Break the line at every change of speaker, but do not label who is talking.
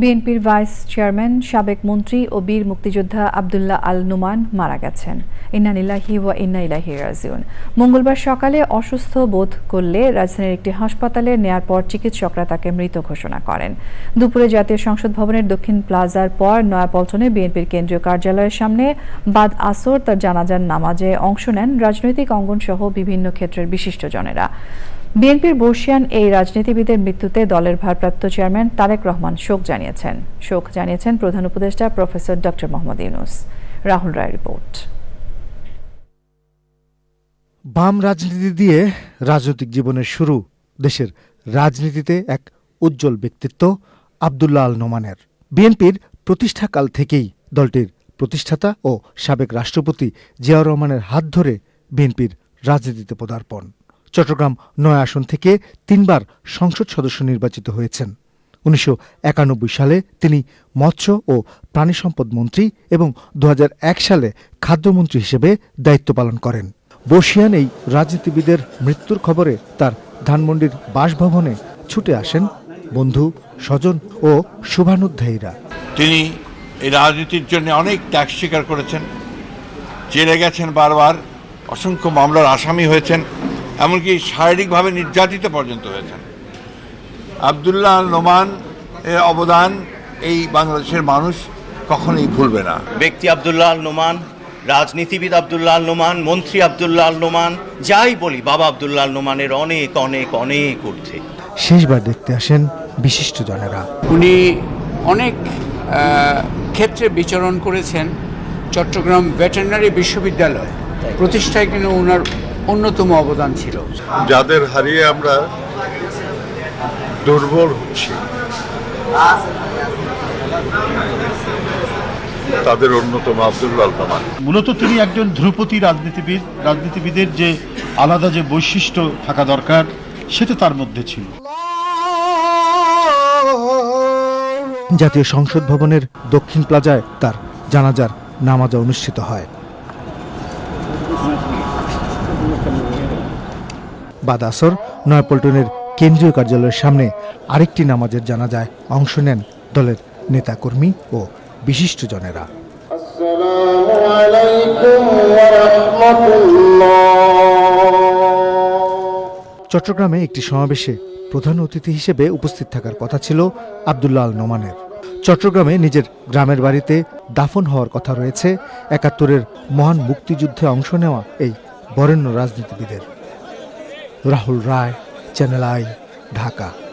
বিএনপির vice chairman সাবেক মন্ত্রী ও বীর মুক্তিযোদ্ধা আবদুল্লাহ আল নুমান মারা গেছেন ইন্নানিল্লাহি ও ইন্না ইলাহি রাজিউন মঙ্গলবার সকালে অসুস্থ বোধ করলে রাজধানীর একটি হাসপাতালে নেয়ার পর চিকিৎসকরা তাকে মৃত ঘোষণা করেন দুপুরে জাতীয় সংসদ ভবনের দক্ষিণ প্লাজার পর নয়াপল্টনে বিএনপির কেন্দ্রীয় কার্যালয়ের সামনে বাদ আসর তার জানাজার নামাজে অংশ নেন রাজনৈতিক অঙ্গন সহ বিভিন্ন ক্ষেত্রের বিশিষ্টজনেরা বিএনপির বর্ষিয়ান এই রাজনীতিবিদের মৃত্যুতে দলের ভারপ্রাপ্ত চেয়ারম্যান তারেক রহমান শোক জানিয়েছেন শোক জানিয়েছেন প্রধান উপদেষ্টা professor doctor Muhammad Yunus Rahul Roy report
বাম রাজনীতি দিয়ে রাজনৈতিক জীবনের শুরু দেশের রাজনীতিতে এক উজ্জ্বল ব্যক্তিত্ব আবদুল্লাহ আল নোমানের বিএনপির প্রতিষ্ঠাকাল থেকেই দলটির প্রতিষ্ঠাতা ও সাবেক রাষ্ট্রপতি জিয়াউর রহমানের হাত ধরে বিএনপির রাজনীতিতে পদার্পণ চট্টগ্রাম নয় আসন থেকে তিনবার সংসদ সদস্য নির্বাচিত হয়েছেন উনিশশো সালে তিনি মৎস্য ও প্রাণী সম্পদ মন্ত্রী এবং দু সালে খাদ্যমন্ত্রী হিসেবে দায়িত্ব পালন করেন বসিয়ান এই রাজনীতিবিদের মৃত্যুর খবরে তার ধানমন্ডির বাসভবনে ছুটে আসেন বন্ধু স্বজন ও শুভানুধ্যায়ীরা
তিনি এই রাজনীতির জন্য অনেক ত্যাগ স্বীকার করেছেন জেলে গেছেন বারবার অসংখ্য মামলার আসামি হয়েছেন এমনকি শারীরিকভাবে নির্যাতিত পর্যন্ত হয়েছেন আবদুল্লাহ নোমান এর অবদান এই বাংলাদেশের মানুষ কখনোই ভুলবে না
ব্যক্তি আবদুল্লাহ নোমান রাজনীতিবিদ আবদুল্লাহ নোমান মন্ত্রী আবদুল্লাহ নোমান যাই বলি বাবা আবদুল্লাহ নোমানের অনেক অনেক অনেক ঊর্ধ্বে
শেষবার দেখতে আসেন বিশিষ্ট জনেরা
উনি অনেক ক্ষেত্রে বিচরণ করেছেন চট্টগ্রাম ভেটেরিনারি বিশ্ববিদ্যালয় প্রতিষ্ঠায় কিন্তু ওনার অন্যতম অবদান ছিল
যাদের হারিয়ে আমরা দুর্বল হচ্ছি তাদের অন্যতম আব্দুল আলমান
মূলত তিনি একজন ধ্রুপতি রাজনীতিবিদ রাজনীতিবিদের যে আলাদা যে বৈশিষ্ট্য থাকা দরকার সেটা তার মধ্যে ছিল
জাতীয় সংসদ ভবনের দক্ষিণ প্লাজায় তার জানাজার নামাজা অনুষ্ঠিত হয় বাদ আসর নয়াপল্টনের কেন্দ্রীয় কার্যালয়ের সামনে আরেকটি নামাজের জানাজায় অংশ নেন দলের নেতাকর্মী ও বিশিষ্টজনেরা চট্টগ্রামে একটি সমাবেশে প্রধান অতিথি হিসেবে উপস্থিত থাকার কথা ছিল আবদুল্লাহ আল নোমানের চট্টগ্রামে নিজের গ্রামের বাড়িতে দাফন হওয়ার কথা রয়েছে একাত্তরের মহান মুক্তিযুদ্ধে অংশ নেওয়া এই বরেণ্য রাজনীতিবিদের রাহুল রায় চ্যানেল আই ঢাকা